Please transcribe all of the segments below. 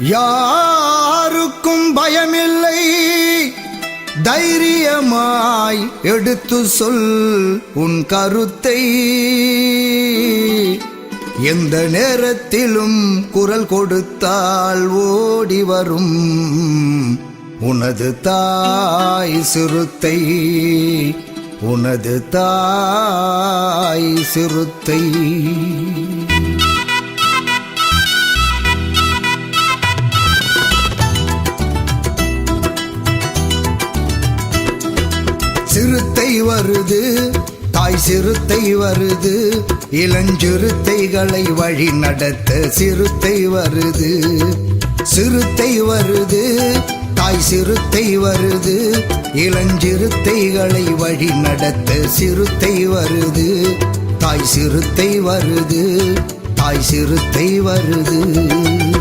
யாருக்கும் பயமில்லை. தைரியமாய் எடுத்து சொல் உன் கருத்தை. எந்த நேரத்திலும் குரல் கொடுத்தால் ஓடி வரும். உனது தாய் சிறுத்தை. உனது தாய் சிறுத்தை. சிறுத்தை வருது. தாய் சிறுத்தை வருது. இளஞ்சிறுத்தைகளை வழி நடத்த சிறுத்தை வருது. சிறுத்தை வருது. தாய் சிறுத்தை வருது. இளஞ்சிறுத்தைகளை வழி நடத்த சிறுத்தை வருது. தாய் சிறுத்தை வருது. தாய் சிறுத்தை வருது.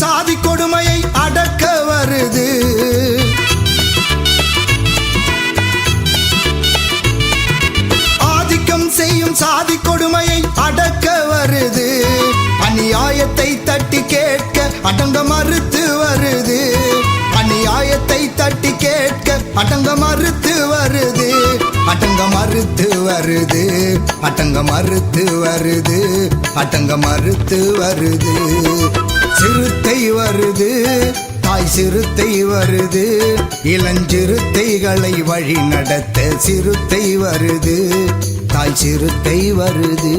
சாதி கொடுமையை அடக்க வருது. ஆதிக்கம் செய்யும் சாதி கொடுமையை அடக்க வருது. அநியாயத்தை தட்டி கேட்க அடங்க மறுத்து வருது. அநியாயத்தை தட்டி கேட்க அடங்க மறுத்து வருது. அடங்க மறுத்து வருது. அட்டங்க மறுத்து வருது அட்டங்க மறுத்து வருது. சிறுத்தை வருது தாய் சிறுத்தை வருது. இளஞ்சிறுத்தைகளை வழி நடத்த சிறுத்தை வருது தாய் சிறுத்தை வருது.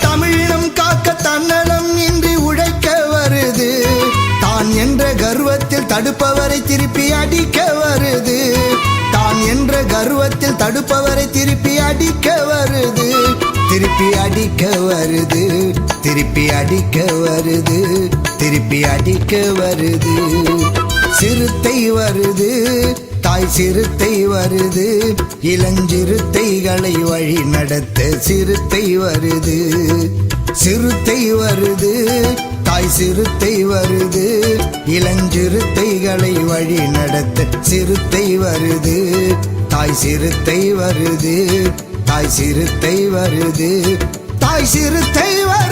தமிழினம் காக்க தன்னலம் இன்றி உழைக்க வருது தான் என்ற கர்வத்தில் தடுப்பவரை திருப்பி அடிக்க வருது. பருவத்தில் தடுப்பவரை திருப்பி அடிக்க வருது. திருப்பி அடிக்க வருது. திருப்பி அடிக்க வருது. திருப்பி அடிக்க வருது. சிறுத்தை வருது. தாய் சிறுத்தை வருது. இளஞ்சிறுத்தைகளை வழி நடத்த சிறுத்தை வருது. சிறுத்தை வருது. தாய் சிறுத்தை வருது. இளஞ்சிறுத்தைகளை வழி நடத்த சிறுத்தை வருது. தாய் சிறுத்தை வருது தாய் சிறுத்தை வருது தாய் சிறுத்தை வருது